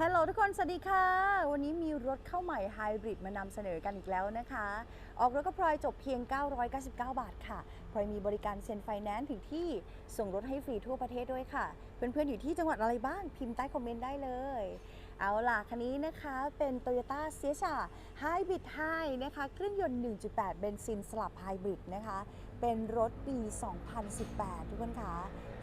ฮัลโหลทุกคน สวัสดีค่ะ วันนี้มีรถเข้าใหม่ไฮบริดมานำเสนอกันอีกแล้วนะคะ ออกรถก็พลอยจบเพียง 999 บาทค่ะ พลอยมีบริการเซ็นไฟแนนซ์ถึงที่ส่งรถให้ฟรีทั่วประเทศด้วยค่ะ เพื่อนๆอยู่ที่จังหวัดอะไรบ้าง พิมพ์ใต้คอมเมนต์ได้เลย เอาล่ะ คันนี้นะคะเป็น Toyota s i e c h a Hybrid High นะคะ เครื่องยนต์ 1.8 เบนซินสลับไฮบริดนะคะ เป็นรถปี 2018 ทุกคนคะ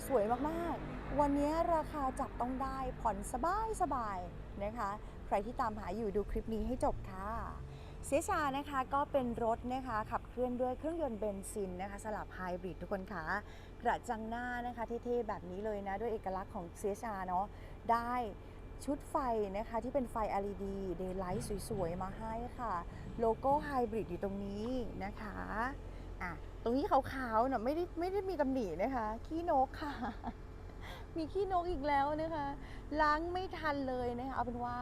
สวยมากๆ วันนี้ราคาจับต้องได้ผ่อนสบายสบายนะคะ ใครที่ตามหาอยู่ดูคลิปนี้ให้จบค่ะ เสียชานะคะก็เป็นรถนะคะขับเคลื่อนด้วยเครื่องยนต์เบนซินนะคะ สลับไฮบริดทุกคนค่ะกระจังหน้านะคะเท่ๆแบบนี้เลยนะด้วยเอกลักษณ์ของเสียชาเนาะได้ชุดไฟนะคะที่เป็นไฟ LED Daylight สวย ๆ มาให้ค่ะ โลโก้ไฮบริดอยู่ตรงนี้นะคะอะ ตรงนี้ขาวๆเน่ะไม่ได้ไม่ได้มีตำหนินะคะ ขี้นกค่ะ มีขี้นกอีกแล้วนะคะ ล้างไม่ทันเลยนะคะเอาเป็นว่า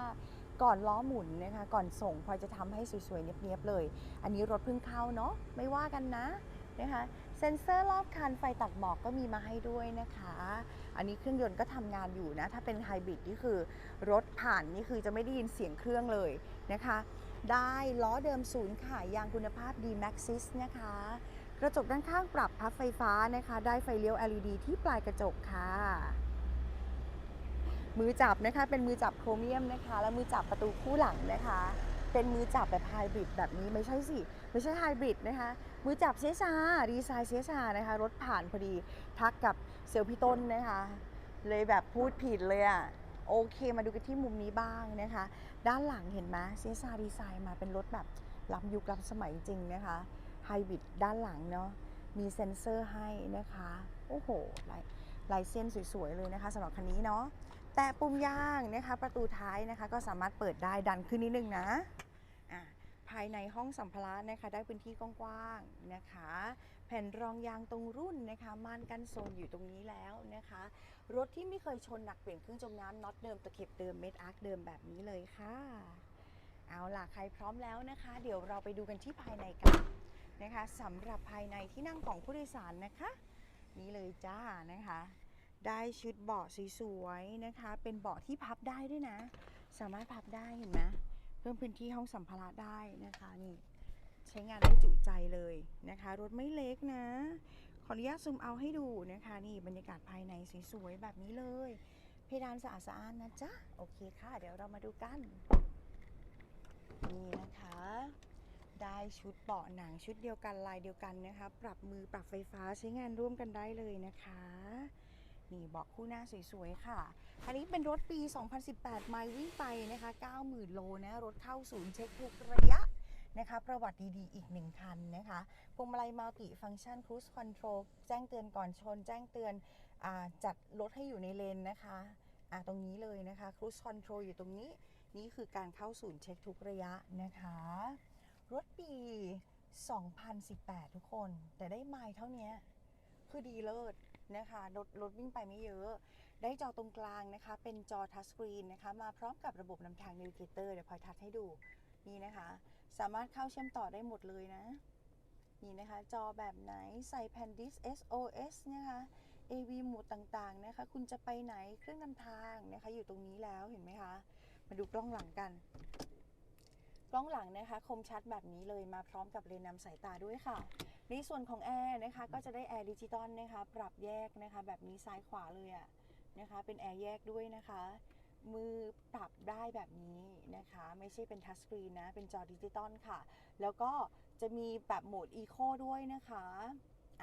ก่อนล้อหมุนนะคะ ก่อนส่งพลอยจะทำให้สวยๆ เนียบๆเลย อันนี้รถเพิ่งเข้าเนาะไม่ว่ากันนะนะคะเซ็นเซอร์รอบคันไฟตัดหมอกก็มีมาให้ด้วยนะคะ อันนี้เครื่องยนต์ก็ทำงานอยู่นะ ถ้าเป็นไฮบริดนี่คือรถผ่านนี่คือจะไม่ได้ยินเสียงเครื่องเลยนะคะ ได้ล้อเดิมศูนย์ค่ะยางคุณภาพดี Maxis นะคะ กระจกด้านข้างปรับพับไฟฟ้านะคะ ได้ไฟเลี้ยว LED ที่ปลายกระจกค่ะ มือจับนะคะ เป็นมือจับโครเมียมนะคะ แล้วมือจับประตูคู่หลังนะคะ เป็นมือจับแบบไฮบริดแบบนี้ไม่ใช่สิ ไม่ใช่ไฮบริดนะคะ มือจับเสียชาดีไซน์เสียชานะคะ รถผ่านพอดีทักกับเซลพี่ต้นนะคะ เลยแบบพูดผิดเลยอะโอเคมาดูกันที่มุมนี้บ้างนะคะ ด้านหลังเห็นไหมเสียชาดีไซน์มาเป็นรถแบบล้ำยุคล้ำสมัยจริงนะคะ ไฮบริดด้านหลังเนาะมีเซ็นเซอร์ให้นะคะ โอ้โหลายลายเส้นสวยๆเลยนะคะสำหรับคันนี้เนาะแต่ปุ่มยางนะคะประตูท้ายนะคะก็สามารถเปิดได้ดันขึ้นนิดนึงนะะภายในห้องสัมภาระนะคะได้พื้นที่กว้างๆนะคะ แผ่นรองยางตรงรุ่นนะคะม่านกันโซนอยู่ตรงนี้แล้วนะคะ รถที่ไม่เคยชนหนักเปลี่ยนเครื่องจมน้ำน็อตเดิมตะเข็บเดิมเม็ดอาร์คเดิมแบบนี้เลยค่ะ เอาล่ะใครพร้อมแล้วนะคะ เดี๋ยวเราไปดูกันที่ภายในกัน นะคะสำหรับภายในที่นั่งของผู้โดยสารนะคะ นี่เลยจ้านะคะ ได้ชุดเบาะสวยๆนะคะ เป็นเบาะที่พับได้ด้วยนะ สามารถพับได้เห็นไหมเพิ่มพื้นที่ห้องสัมภาระได้นะคะนี่ใช้งานได้จุใจเลยนะคะ รถไม่เล็กนะ ขออนุญาตซูมเอาให้ดูนะคะ นี่บรรยากาศภายในสวยๆแบบนี้เลย เพดานสะอาดสะอานนะจ๊ะ โอเคค่ะ เดี๋ยวเรามาดูกัน นี่นะคะ ได้ชุดเบาะหนังชุดเดียวกันลายเดียวกันนะคะ ปรับมือปรับไฟฟ้าใช้งานร่วมกันได้เลยนะคะนี่เบาะคู่หน้าสวยๆ ค่ะอันนี้เป็นรถปี 2018 ไมล์วิ่งไปนะคะ 90,000 โลนะ รถเข้าศูนย์เช็คทุกระยะนะคะ ประวัติดีๆ อีกหนึ่งคันนะคะพวงมาลัยมัลติฟังชันครู e คอนโทรลแจ้งเตือนก่อนชน แจ้งเตือนอจัดรถให้อยู่ในเลนนะคะอ่าตรงนี้เลยนะคะครู e คอนโทรลอยู่ตรงนี้ นี่คือการเข้าศูนย์เช็คทุกระยะนะคะ รถปี 2018 ทุกคน แต่ได้ไมล์เท่านี้คือดีเลิศนะคะรถรถวิ่งไปไม่เยอะ ได้จอตรงกลางนะคะ เป็นจอทัชสกรีนนะคะ มาพร้อมกับระบบนำทาง n น v เกเตอร์เดี๋ยวพลอยทัดให้ดูนี่นะคะ สามารถเข้าเชื่อมต่อได้หมดเลยนะ นี่นะคะ จอแบบไหนใส่แผ่นดิส SOS นะคะ AV โหมดต่างๆนะคะ คุณจะไปไหนเครื่องนำทางนะคะ อยู่ตรงนี้แล้วเห็นไหมคะ มาดูกล้องหลังกัน กล้องหลังนะคะ คมชัดแบบนี้เลยมาพร้อมกับเลนส์นำสายตาด้วยค่ะ ในส่วนของแอร์นะคะก็จะได้แอร์ดิจิตอลนะคะ ปรับแยกนะคะ แบบนี้ซ้ายขวาเลยอะนะคะ เป็นแอร์แยกด้วยนะคะ มือปรับได้แบบนี้นะคะ ไม่ใช่เป็นทัชสกรีนนะ เป็นจอดิจิตอลค่ะ แล้วก็จะมีแบบโหมดอีโคด้วยนะคะ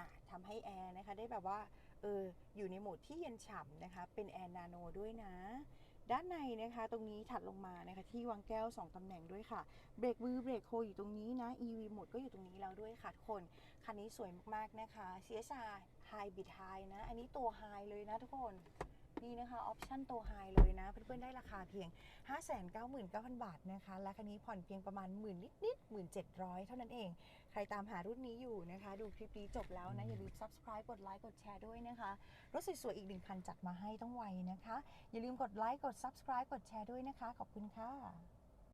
ะทำให้แอร์นะคะได้แบบว่าเอออยู่ในโหมดที่เย็นฉ่ำนะคะ เป็นแอร์นาโนด้วยนะ ด้านในนะคะ ตรงนี้ถัดลงมานะคะที่วางแก้ว 2 ตำแหน่งด้วยค่ะ เบรกมือเบรกโคอยู่ตรงนี้นะ EV หมดก็อยู่ตรงนี้แล้วด้วยค่ะทุกคน คันนี้สวยมากๆนะคะ CSR Hybrid High นะ อันนี้ตัว High เลยนะทุกคน นี่นะคะออปชั่นตัว High เลยนะ เพื่อนๆได้ราคาเพียง 599,000 บาทนะคะ และคันนี้ผ่อนเพียงประมาณหมื่นนิดๆ1,700เท่านั้นเอง ใครตามหารุ่นนี้อยู่นะคะ ดูคลิปนี้จบแล้วนะ อย่าลืม subscribe กดไลค์กดแชร์ด้วยนะคะ รถสวยๆอีกหนึ่งคันจัดมาให้ต้องไวนะคะ อย่าลืมกดไลค์กด subscribe กดแชร์ด้วยนะคะ ขอบคุณค่ะ